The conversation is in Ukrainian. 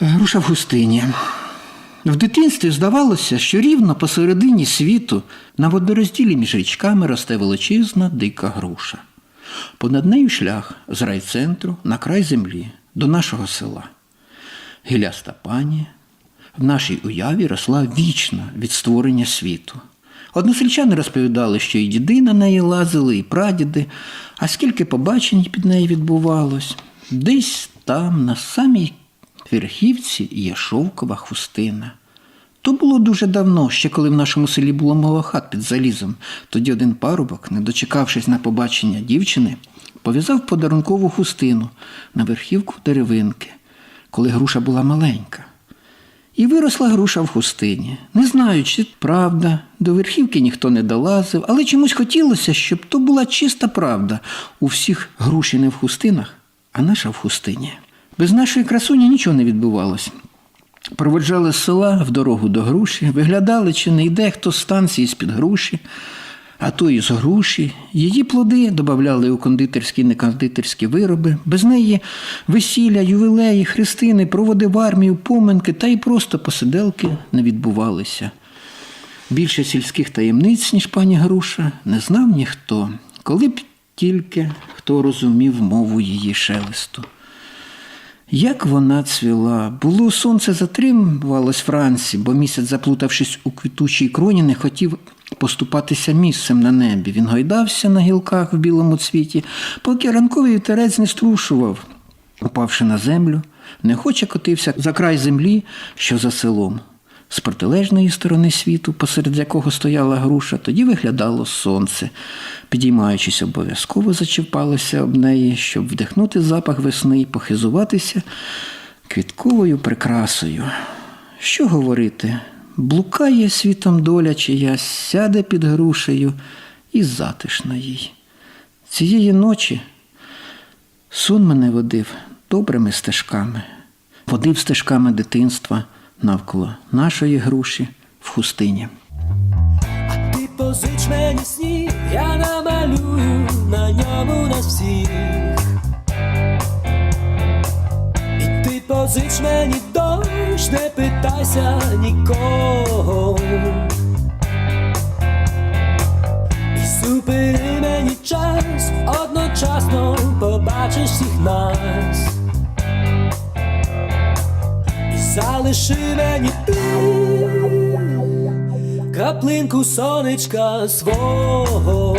Груша в густині. В дитинстві здавалося, що рівно посередині світу на водорозділі між річками росте величезна дика груша. Понад нею шлях з райцентру на край землі до нашого села. Гіляста пані в нашій уяві росла вічно від створення світу. Односельчани розповідали, що і діди на неї лазили, і прадіди, а скільки побачень під нею відбувалось. Десь там, на самій верхівці, є шовкова хустина. То було дуже давно, ще коли в нашому селі було мало хат під залізом. Тоді один парубок, не дочекавшись на побачення дівчини, пов'язав подарункову хустину на верхівку деревинки, коли груша була маленька. І виросла груша в хустині. Не знаю, чи правда, до верхівки ніхто не долазив, але чомусь хотілося, щоб то була чиста правда. У всіх груші не в хустинах, а наша в хустині. Без нашої красуні нічого не відбувалося. Проводжали з села в дорогу до груші, виглядали, чи не йде хто з станції з-під груші, а то і з груші. Її плоди додавали у кондитерські і некондитерські вироби. Без неї весілля, ювілеї, хрестини, проводи в армію, поминки та й просто посиделки не відбувалися. Більше сільських таємниць, ніж пані Груша, не знав ніхто, коли б тільки хто розумів мову її шелесту. Як вона цвіла, було сонце затримувалось вранці, бо місяць, заплутавшись у квітучій кроні, не хотів поступатися місцем на небі. Він гойдався на гілках в білому цвіті, поки ранковий вітерець не струшував, упавши на землю, неохоче котився за край землі, що за селом. З протилежної сторони світу, посеред якого стояла груша, тоді виглядало сонце. Підіймаючись, обов'язково зачіпалося об неї, щоб вдихнути запах весни і похизуватися квітковою прикрасою. Що говорити? Блукає світом доля чия, сяде під грушею і затишно їй. Цієї ночі сон мене водив добрими стежками, водив стежками дитинства навколо нашої груші в хустині. Ти позич мені сніг, я намалюю на ньому нас всіх. І ти позич мені дощ, не питайся нікого. Зупини мені час, одночасно побачиш всіх нас. Залиши мені ти краплинку сонечка свого.